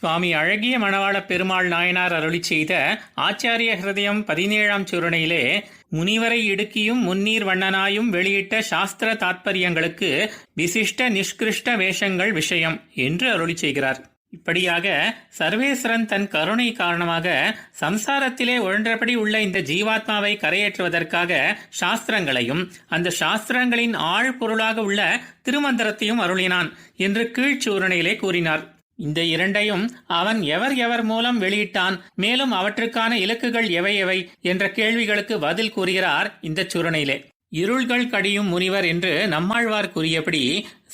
சுவாமி அழகிய மணவாள பெருமாள் நாயனார் அருளி செய்த ஆச்சாரிய ஹிருதயம் பதினேழாம் சூரணையிலே முனிவரை இடுக்கியும் முன்னீர் வண்ணனாயும் வெளியிட்ட சாஸ்திர தாத்பரியங்களுக்கு விசிஷ்ட நிஷ்கிருஷ்ட வேஷங்கள் விஷயம் என்று அருளி செய்கிறார். இப்படியாக சர்வேஸ்வரன் தன் கருணை காரணமாக சம்சாரத்திலே உழன்றபடி உள்ள இந்த ஜீவாத்மாவை கரையேற்றுவதற்காக சாஸ்திரங்களையும் அந்த சாஸ்திரங்களின் ஆழ் பொருளாக உள்ள திருமந்திரத்தையும் அருளினான் என்று கீழ்ச்சூரணையிலே கூறினார். இந்த இரண்டையும் அவன் எவர் எவர் மூலம் வெளியிட்டான் மேலும் அவற்றுக்கான இலக்குகள் எவை எவை என்ற கேள்விகளுக்கு பதில் கூறுகிறார் இந்த சுரணையிலே. இருள்கள் கடியும் முனிவர் என்று நம்மாழ்வார் கூறியபடி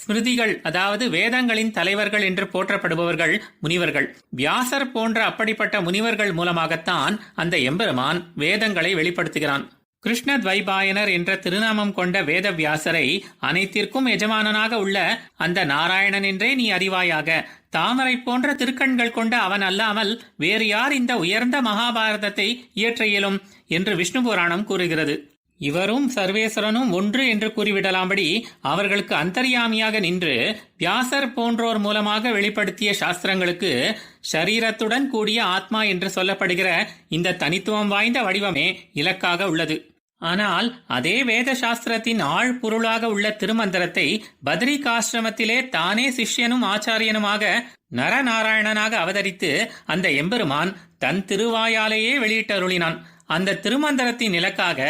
ஸ்மிருதிகள் அதாவது வேதங்களின் தலைவர்கள் என்று போற்றப்படுபவர்கள் முனிவர்கள். வியாசர் போன்ற அப்படிப்பட்ட முனிவர்கள் மூலமாகத்தான் அந்த எம்பெருமான் வேதங்களை வெளிப்படுத்துகிறான். கிருஷ்ண துவைபாயனர் என்ற திருநாமம் கொண்ட வேத வியாசரை அனைத்திற்கும் எஜமானனாக உள்ள அந்த நாராயணன் என்றே நீ அறிவாயாக. தாமரை போன்ற திருக்கண்கள் கொண்ட அவன் அல்லாமல் வேறு யார் இந்த உயர்ந்த மகாபாரதத்தை இயற்ற இயலும்? என்று விஷ்ணு புராணம் கூறுகிறது. இவரும் சர்வேஸ்வரனும் ஒன்று என்று கூறிவிடலாம்படி அவர்களுக்கு அந்தர்யாமியாக நின்று வியாசர் போன்றோர் மூலமாக வெளிப்படுத்திய சாஸ்திரங்களுக்கு ஷரீரத்துடன் கூடிய ஆத்மா என்று சொல்லப்படுகிற இந்த தனித்துவம் வாய்ந்த வடிவமே இலக்காக உள்ளது. ஆனால் அதே வேத சாஸ்திரத்தின் ஆழ் பொருளாக உள்ள திருமந்திரத்தை பத்ரிகாசிரமத்திலே தானே சிஷ்யனும் ஆச்சாரியனுமாக நரநாராயணனாக அவதரித்து அந்த எம்பெருமான் தன் திருவாயாலேயே வெளியிட்டருளினான். அந்த திருமந்திரத்தின் இலக்காக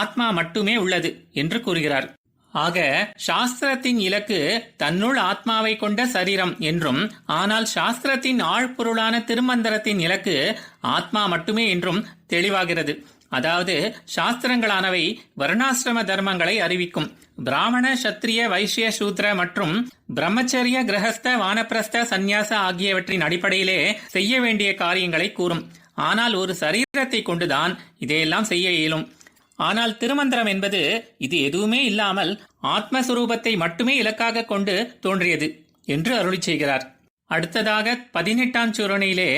ஆத்மா மட்டுமே உள்ளது என்று கூறுகிறார். ஆக சாஸ்திரத்தின் இலக்கு தன்னுள் ஆத்மாவை கொண்ட சரீரம் என்றும் ஆனால் சாஸ்திரத்தின் ஆழ்பொருளான திருமந்திரத்தின் இலக்கு ஆத்மா மட்டுமே என்றும் தெளிவாகிறது. அதாவது சாஸ்திரங்களானவை வர்ணாசிரம தர்மங்களை அறிவிக்கும். பிராமண சத்திரிய வைசிய சூத்ர மற்றும் பிரம்மச்சரிய கிரகஸ்த வானப்பிரஸ்த சந்நியாச ஆகியவற்றின் அடிப்படையிலே செய்ய வேண்டிய காரியங்களை கூறும். ஆனால் ஒரு சரீரத்தை கொண்டுதான் இதையெல்லாம் செய்ய இயலும். ஆனால் திருமந்திரம் என்பது இது எதுவுமே இல்லாமல் ஆத்மஸ்வரூபத்தை மட்டுமே இலக்காக கொண்டு தோன்றியது என்று அருளி செய்கிறார். அடுத்ததாக பதினெட்டாம் சுரணியிலே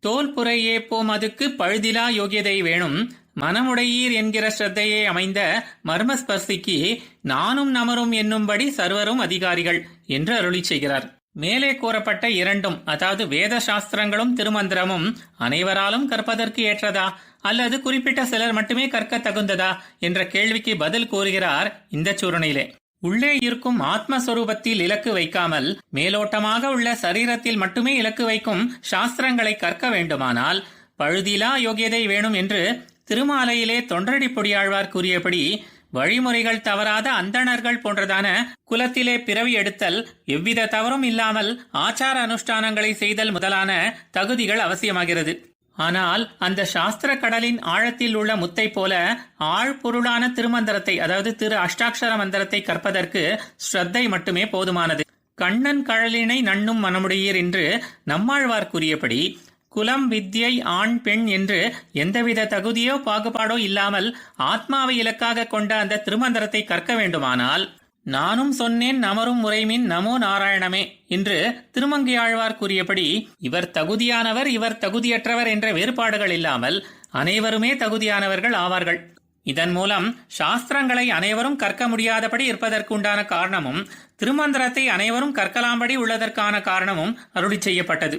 தோல் புறையே போம் அதுக்கு பழுதிலா யோகியதை வேணும் மனமுடையீர் என்கிற ஸ்ரத்தையே அமைந்த மர்மஸ்பர்சிக்கு நானும் நமரும் என்னும்படி சர்வரும் அதிகாரிகள் என்று அருளி செய்கிறார். மேலே கூறப்பட்ட இரண்டும் அதாவது வேத சாஸ்திரங்களும் திருமந்திரமும் அனைவராலும் கற்பதற்கு ஏற்றதா? அல்லது குறிப்பிட்ட சிலர் மட்டுமே கற்க தகுந்ததா? என்ற கேள்விக்கு பதில் கூறுகிறார் இந்த சூரணையிலே. உள்ளே இருக்கும் ஆத்மஸ்வரூபத்தில் இலக்கு வைக்காமல் மேலோட்டமாக உள்ள சரீரத்தில் மட்டுமே இலக்கு வைக்கும் சாஸ்திரங்களை கற்க வேண்டுமானால் பழுதிலா யோகியதை வேணும் என்று திருமாலையிலே தொண்டரடி பொடியாழ்வார் கூறியபடி வழிமுறைகள் தவறாத அந்தணர்கள் போன்றதான குலத்திலே பிறவி எடுத்தல் எவ்வித தவறும் இல்லாமல் ஆச்சார அனுஷ்டானங்களை செய்தல் முதலான தகுதிகள் அவசியமாகிறது. ஆனால் அந்த சாஸ்திர கடலின் ஆழத்தில் உள்ள முத்தை போல ஆழ்பொருளான திருமந்திரத்தை அதாவது திரு அஷ்டாட்சர மந்திரத்தை கற்பதற்கு ஸ்ரத்தை மட்டுமே போதுமானது. கண்ணன் கழலினை நண்ணும் மனமுடையீர் என்று நம்மாழ்வார் கூறியபடி குலம் வித்யை ஆண் பெண் என்று எந்தவித தகுதியோ பாகுபாடோ இல்லாமல் ஆத்மாவை இலக்காக கொண்ட அந்த திருமந்திரத்தை கற்க வேண்டுமானால் நானும் சொன்னேன் நமரும் முறைமின் நமோ நாராயணமே என்று திருமங்கையாழ்வார் கூறியபடி இவர் தகுதியானவர் இவர் தகுதியற்றவர் என்ற வேறுபாடுகள் இல்லாமல் அனைவருமே தகுதியானவர்கள் ஆவார்கள். இதன் மூலம் சாஸ்திரங்களை அனைவரும் கற்க முடியாதபடி இருப்பதற்குண்டான காரணமும் திருமந்திரத்தை அனைவரும் கற்கலாம்படி உள்ளதற்கான காரணமும் அருளி செய்யப்பட்டது.